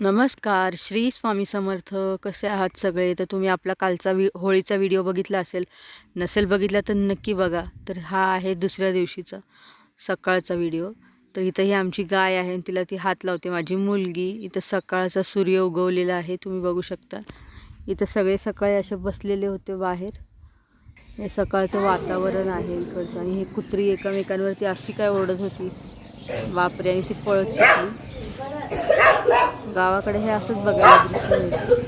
नमस्कार श्री स्वामी समर्थ. कसे आहात सगळे? तर तुम्ही आपला कालचा वि होळीचा व्हिडिओ बघितला असेल. नसेल बघितला तर नक्की बघा. तर हा आहे दुसऱ्या दिवशीचा सकाळचा व्हिडिओ. तर इथं ही आमची गाय आहे आणि तिला ती हात लावते. माझी मुलगी इथं सकाळचा सूर्य उगवलेला आहे. तुम्ही बघू शकता. इथं सगळे सकाळी असे बसलेले होते बाहेर. हे सकाळचं वातावरण आहे इकडचं. आणि हे कुत्री एकमेकांवरती अशी काय ओढत होती? बापरे आणि ती पळत होती. गावाकडे हे असंच बघायला दृश्य मिळतं.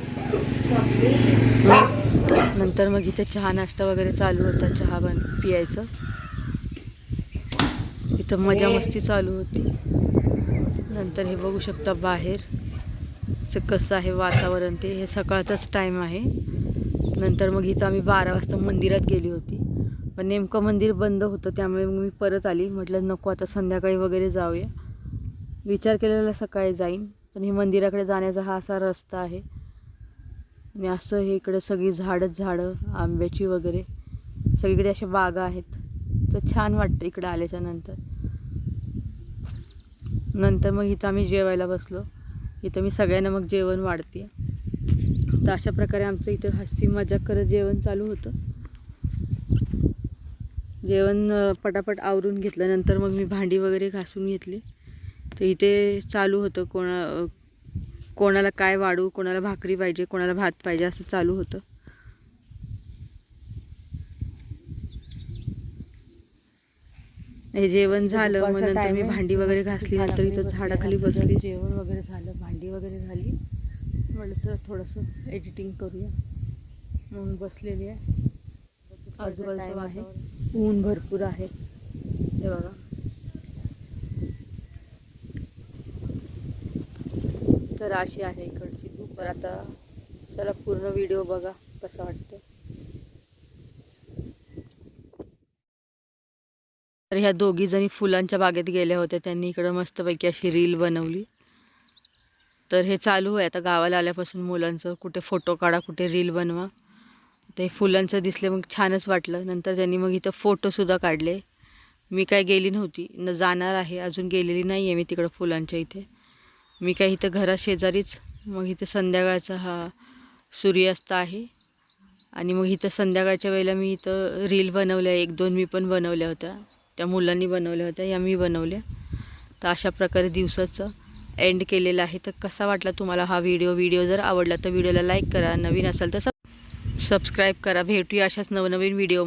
नंतर मग इथे चहा नाश्ता वगैरे चालू होता चहा बन पियायचं. इथं मजा मस्ती चालू होती. नंतर हे बघू शकता बाहेरचं कसं आहे वातावरण ते हे सकाळचाच टाईम आहे. नंतर मग इथं आम्ही बारा वाजता मंदिरात गेली होती. पण नेमकं मंदिर बंद होतं त्यामुळे मग मी परत आली. म्हटलं नको आता संध्याकाळी वगैरे जाऊया. विचार केलेला सकाळी जाईन. पण हे मंदिराकडे जाण्याचा हा असा रस्ता आहे. आणि असं हे इकडं सगळी झाडच झाडं आंब्याची वगैरे सगळीकडे अशा बागा आहेत. तर छान वाटतं इकडं आल्याच्यानंतर. नंतर मग इथं आम्ही जेवायला बसलो. इथं मी सगळ्यांना मग जेवण वाढते. तर अशा प्रकारे आमचं इथं हसी मजाक करत जेवण चालू होतं. जेवण पटापट आवरून घेतल्यानंतर मग मी भांडी वगैरे घासून घेतली. तर इथे चालू होतं कोणा कोणाला काय वाढू कोणाला भाकरी पाहिजे कोणाला भात पाहिजे असं चालू होतं. हे जेवण झालं मग नंतर मी. भांडी वगैरे घासली नंतर इथं. झाडाखाली बसली. जेवण वगैरे झालं भांडी वगैरे झाली. म्हटलं चल थोडंसं एडिटिंग करूया. म्हणून बसलेली आहे. आजूबाजूचं आहे. ऊन भरपूर आहे. हे बघा. तर अशी आहे इकडची तर आता चला पूर्ण व्हिडिओ बघा कसा वाटतं तर ह्या दोघी जणी फुलांच्या बागेत गेल्या होत्या. त्यांनी इकडं मस्तपैकी अशी रील बनवली. तर हे चालू आहे आता गावाला आल्यापासून मुलांचं कुठे फोटो काढा कुठे रील बनवा. ते फुलांचं दिसले मग छानच वाटलं. नंतर त्यांनी मग इथं फोटोसुद्धा काढले. मी काय गेली नव्हती. न जाणार आहे. अजून गेलेली नाही आहे मी तिकडं फुलांच्या इथे. मी काय इथं घराशेजारीच मग इथं संध्याकाळचा हा सूर्यास्त आहे. आणि मग इथं संध्याकाळच्या वेळेला मी इथं रील बनवल्या एक दोन मी पण बनवल्या होत्या. त्या मुलांनी बनवल्या होत्या या मी बनवल्या. तर अशा प्रकारे दिवसाचं एंड केलेलं आहे. तर कसा वाटला तुम्हाला हा व्हिडिओ व्हिडिओ जर आवडला तर व्हिडिओला लाईक करा. नवीन असाल तर सबस्क्राईब करा. भेटूया अशाच नवनवीन व्हिडिओ